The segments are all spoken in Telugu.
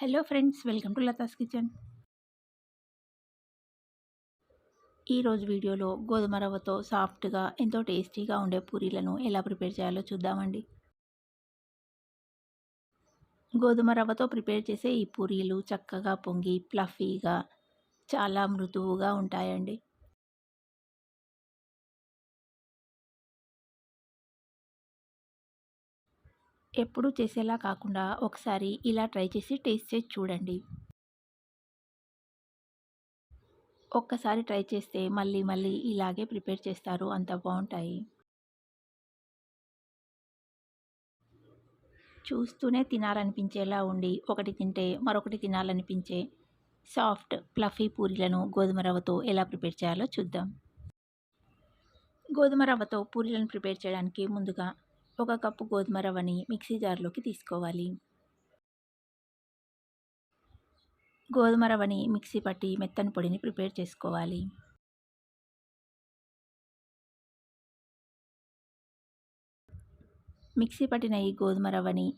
Hello friends welcome to Latha's kitchen ఈరోజు వీడియోలో గోధుమ రవ్వతో సాఫ్ట్గా ఎంతో టేస్టీగా ఉండే పూరీలను ఎలా ప్రిపేర్ చేయాలో చూద్దామండి. గోధుమ రవ్వతో ప్రిపేర్ చేసే ఈ పూరీలు చక్కగా పొంగి ప్లఫీగా చాలా మృదువుగా ఉంటాయండి. ఎప్పుడూ చేసేలా కాకుండా ఒకసారి ఇలా ట్రై చేసి టేస్ట్ చేసి చూడండి. ఒక్కసారి ట్రై చేస్తే మళ్ళీ మళ్ళీ ఇలాగే ప్రిపేర్ చేస్తారు. అంత బాగుంటాయి. చూస్తూనే తినాలనిపించేలా ఉండి ఒకటి తింటే మరొకటి తినాలనిపించే సాఫ్ట్ ప్లఫీ పూరీలను గోధుమ రవ్వతో ఎలా ప్రిపేర్ చేయాలో చూద్దాం. గోధుమ రవ్వతో పూరీలను ప్రిపేర్ చేయడానికి ముందుగా ఒక కప్పు గోధుమ రవ్వని మిక్సీ జార్లోకి తీసుకోవాలి. గోధుమ రవ్వని మిక్సీ పట్టి మెత్తని పొడిని ప్రిపేర్ చేసుకోవాలి. మిక్సీ పట్టిన ఈ గోధుమ రవ్వని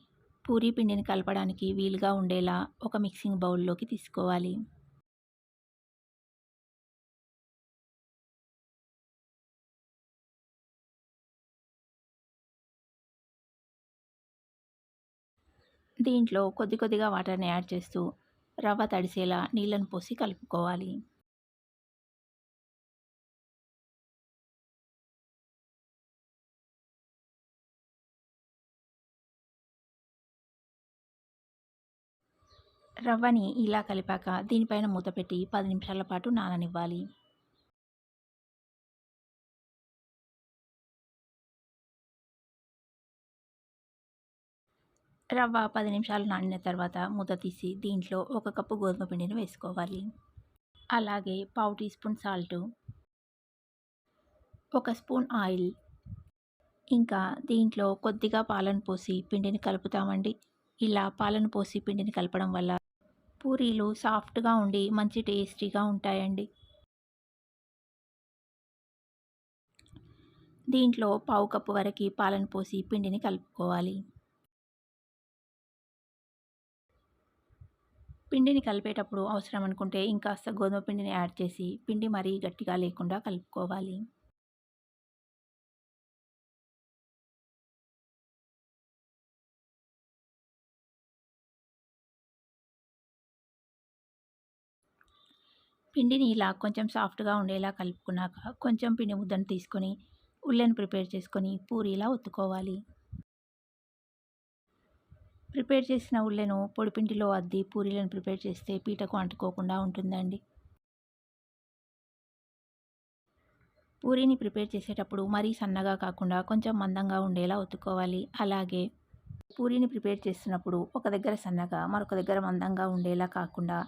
పూరీ పిండిని కలపడానికి వీలుగా ఉండేలా ఒక మిక్సింగ్ బౌల్లోకి తీసుకోవాలి. దీంట్లో కొద్ది కొద్దిగా వాటర్ని యాడ్ చేస్తూ రవ్వ తడిసేలా నీళ్ళను పోసి కలుపుకోవాలి. రవ్వని ఇలా కలిపాక దీనిపైన మూత పెట్టి పది నిమిషాల పాటు నాననివ్వాలి. రవ్వ పది నిమిషాలు నానిన తర్వాత మూత తీసి దీంట్లో ఒక కప్పు గోధుమ పిండిని వేసుకోవాలి. అలాగే పావు టీ స్పూన్ సాల్ట్ ఒక స్పూన్ ఆయిల్ ఇంకా దీంట్లో కొద్దిగా పాలను పోసి పిండిని కలుపుతామండి. ఇలా పాలను పోసి పిండిని కలపడం వల్ల పూరీలు సాఫ్ట్గా ఉండి మంచి టేస్టీగా ఉంటాయండి. దీంట్లో పావు కప్పు వరకు పాలను పోసి పిండిని కలుపుకోవాలి. పిండిని కలిపేటప్పుడు అవసరం అనుకుంటే ఇంకాస్త గోధుమ పిండిని యాడ్ చేసి పిండి మరీ గట్టిగా లేకుండా కలుపుకోవాలి. పిండిని ఇలా కొంచెం సాఫ్ట్గా ఉండేలా కలుపుకున్నాక కొంచెం పిండి ముద్దను తీసుకొని ఉల్లెను ప్రిపేర్ చేసుకొని పూరీలా ఒత్తుకోవాలి. ప్రిపేర్ చేసిన ఉల్లెను పొడిపిండిలో అద్ది పూరీలను ప్రిపేర్ చేస్తే పీటకు అంటుకోకుండా ఉంటుందండి. పూరీని ప్రిపేర్ చేసేటప్పుడు మరీ సన్నగా కాకుండా కొంచెం మందంగా ఉండేలా ఒత్తుకోవాలి. అలాగే పూరీని ప్రిపేర్ చేస్తున్నప్పుడు ఒక దగ్గర సన్నగా మరొక దగ్గర మందంగా ఉండేలా కాకుండా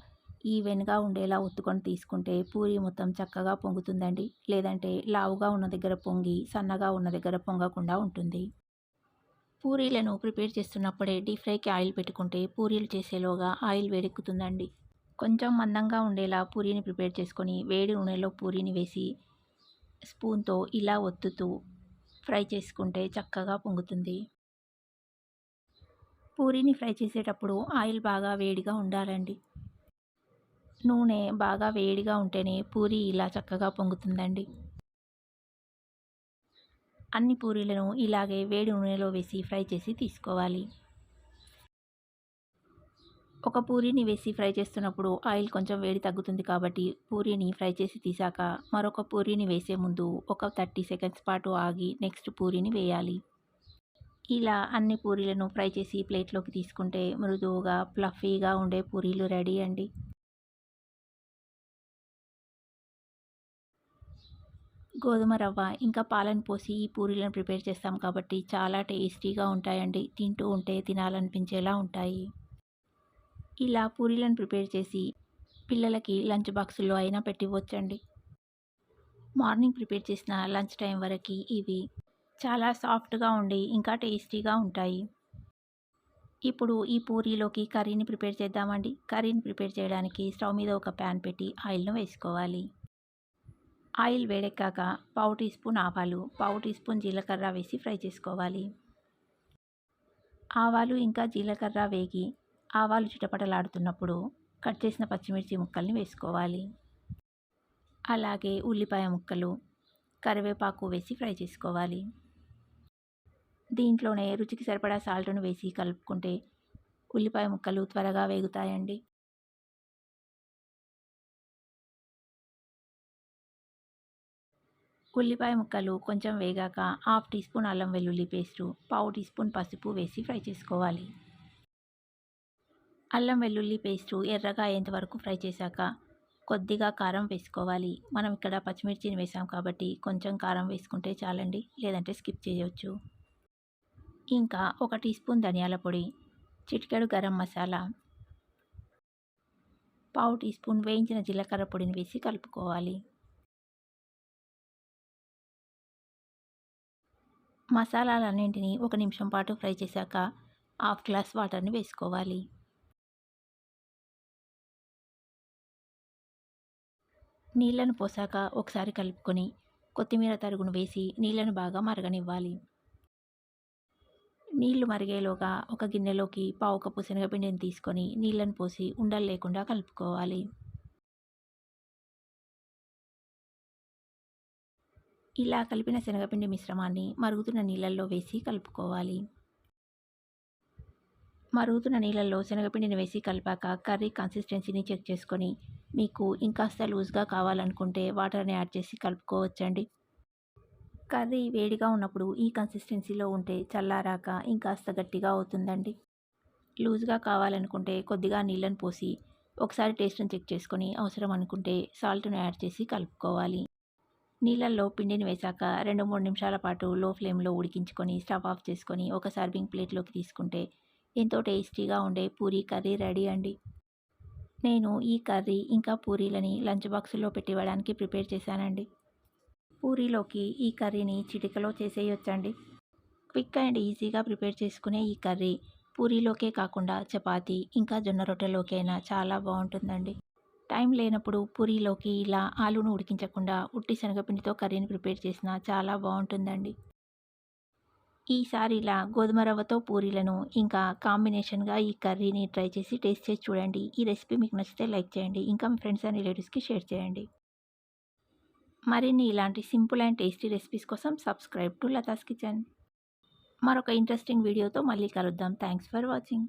ఈవెన్గా ఉండేలా ఒత్తుకొని తీసుకుంటే పూరి మొత్తం చక్కగా పొంగుతుందండి. లేదంటే లావుగా ఉన్న దగ్గర పొంగి సన్నగా ఉన్న దగ్గర పొంగకుండా ఉంటుంది. పూరీలను ప్రిపేర్ చేస్తున్నప్పుడే డీప్ ఫ్రైకి ఆయిల్ పెట్టుకుంటే పూరీలు చేసేలోగా ఆయిల్ వేడెక్కుతుందండి. కొంచెం మందంగా ఉండేలా పూరీని ప్రిపేర్ చేసుకొని వేడి నూనెలో పూరీని వేసి స్పూన్తో ఇలా ఒత్తుతూ ఫ్రై చేసుకుంటే చక్కగా పొంగుతుంది. పూరీని ఫ్రై చేసేటప్పుడు ఆయిల్ బాగా వేడిగా ఉండాలండి. నూనె బాగా వేడిగా ఉంటేనే పూరి ఇలా చక్కగా పొంగుతుందండి. అన్ని పూరీలను ఇలాగే వేడి నూనెలో వేసి ఫ్రై చేసి తీసుకోవాలి. ఒక పూరీని వేసి ఫ్రై చేస్తున్నప్పుడు ఆయిల్ కొంచెం వేడి తగ్గుతుంది కాబట్టి పూరీని ఫ్రై చేసి తీసాక మరొక పూరీని వేసే ముందు ఒక థర్టీ సెకండ్స్ పాటు ఆగి నెక్స్ట్ పూరీని వేయాలి. ఇలా అన్ని పూరీలను ఫ్రై చేసి ప్లేట్లోకి తీసుకుంటే మృదువుగా ఫ్లఫీగా ఉండే పూరీలు రెడీ అండి. గోధుమ రవ్వ ఇంకా పాలను పోసి ఈ పూరీలను ప్రిపేర్ చేస్తాం కాబట్టి చాలా టేస్టీగా ఉంటాయండి. తింటూ ఉంటే తినాలనిపించేలా ఉంటాయి. ఇలా పూరీలను ప్రిపేర్ చేసి పిల్లలకి లంచ్ బాక్సుల్లో అయినా పెట్టివచ్చండి మార్నింగ్ ప్రిపేర్ చేసిన లంచ్ టైం వరకు ఇవి చాలా సాఫ్ట్గా ఉండి ఇంకా టేస్టీగా ఉంటాయి. ఇప్పుడు ఈ పూరీలోకి కర్రీని ప్రిపేర్ చేద్దామండి. కర్రీని ప్రిపేర్ చేయడానికి స్టవ్ మీద ఒక ప్యాన్ పెట్టి ఆయిల్ను వేసుకోవాలి. ఆయిల్ వేడెక్కాక పావు టీ స్పూన్ ఆవాలు పావు టీ స్పూన్ జీలకర్ర వేసి ఫ్రై చేసుకోవాలి. ఆవాలు ఇంకా జీలకర్ర వేగి ఆవాలు చిటపటలాడుతున్నప్పుడు కట్ చేసిన పచ్చిమిర్చి ముక్కల్ని వేసుకోవాలి. అలాగే ఉల్లిపాయ ముక్కలు కరివేపాకు వేసి ఫ్రై చేసుకోవాలి. దీంట్లోనే రుచికి సరిపడా సాల్ట్ను వేసి కలుపుకుంటే ఉల్లిపాయ ముక్కలు త్వరగా వేగుతాయండి. ఉల్లిపాయ ముక్కలు కొంచెం వేగాక హాఫ్ టీ స్పూన్ అల్లం వెల్లుల్లి పేస్టు పావు టీ స్పూన్ పసుపు వేసి ఫ్రై చేసుకోవాలి. అల్లం వెల్లుల్లి పేస్టు ఎర్రగా అయ్యేంత వరకు ఫ్రై చేశాక కొద్దిగా కారం వేసుకోవాలి. మనం ఇక్కడ పచ్చిమిర్చిని వేసాం కాబట్టి కొంచెం కారం వేసుకుంటే చాలండి లేదంటే స్కిప్ చేయవచ్చు ఇంకా ఒక టీ స్పూన్ ధనియాల పొడి చిటికెడు గరం మసాలా పావు టీ స్పూన్ వేయించిన జీలకర్ర పొడిని వేసి కలుపుకోవాలి. మసాలాలన్నింటినీ ఒక నిమిషం పాటు ఫ్రై చేశాక హాఫ్ గ్లాస్ వాటర్ని వేసుకోవాలి. నీళ్ళను పోసాక ఒకసారి కలుపుకొని కొత్తిమీర తరుగును వేసి నీళ్ళను బాగా మరగనివ్వాలి. నీళ్ళు మరిగేలోగా ఒక గిన్నెలోకి పావు కప్పు శనగపిండిని తీసుకొని నీళ్ళను పోసి ఉండలు లేకుండా కలుపుకోవాలి. ఇలా కలిపిన శనగపిండి మిశ్రమాన్ని మరుగుతున్న నీళ్ళల్లో వేసి కలుపుకోవాలి. మరుగుతున్న నీళ్ళల్లో శనగపిండిని వేసి కలిపాక కర్రీ కన్సిస్టెన్సీని చెక్ చేసుకొని మీకు ఇంకాస్త లూజ్గా కావాలనుకుంటే వాటర్ని యాడ్ చేసి కలుపుకోవచ్చండి. కర్రీ వేడిగా ఉన్నప్పుడు ఈ కన్సిస్టెన్సీలో ఉంటే చల్లారాక ఇంకాస్త గట్టిగా అవుతుందండి. లూజ్గా కావాలనుకుంటే కొద్దిగా నీళ్ళని పోసి ఒకసారి టేస్ట్ని చెక్ చేసుకొని అవసరం అనుకుంటే సాల్ట్ను యాడ్ చేసి కలుపుకోవాలి. నీళ్ళల్లో పిండిని వేశాక రెండు మూడు నిమిషాల పాటు లో ఫ్లేమ్లో ఉడికించుకొని స్టవ్ ఆఫ్ చేసుకొని ఒక సర్వింగ్ ప్లేట్లోకి తీసుకుంటే ఎంతో టేస్టీగా ఉండే పూరీ కర్రీ రెడీ అండి. నేను ఈ కర్రీ ఇంకా పూరీలని లంచ్ బాక్సుల్లో పెట్టివ్వడానికి ప్రిపేర్ చేశానండి. పూరీలోకి ఈ కర్రీని చిటికలో చేసేయొచ్చండి. క్విక్ అండ్ ఈజీగా ప్రిపేర్ చేసుకునే ఈ కర్రీ పూరీలోకే కాకుండా చపాతీ ఇంకా జొన్న రొట్టెలోకైనా చాలా బాగుంటుందండి. టైం లేనప్పుడు పూరీలోకి ఇలా ఆలును ఉడికించకుండా ఉట్టి శనగపిండితో కర్రీని ప్రిపేర్ చేసిన చాలా బాగుంటుందండి. ఈసారి ఇలా గోధుమ రవ్వతో పూరీలను ఇంకా కాంబినేషన్గా ఈ కర్రీని ట్రై చేసి టేస్ట్ చేసి చూడండి. ఈ రెసిపీ మీకు నచ్చితే లైక్ చేయండి. ఇంకా మీ ఫ్రెండ్స్ అండ్ రిలేటివ్స్కి షేర్ చేయండి. మరిన్ని ఇలాంటి సింపుల్ అండ్ టేస్టీ రెసిపీస్ కోసం సబ్స్క్రైబ్ టు లతాస్ కిచెన్. మరొక ఇంట్రెస్టింగ్ వీడియోతో మళ్ళీ కలుద్దాం. Thanks for watching.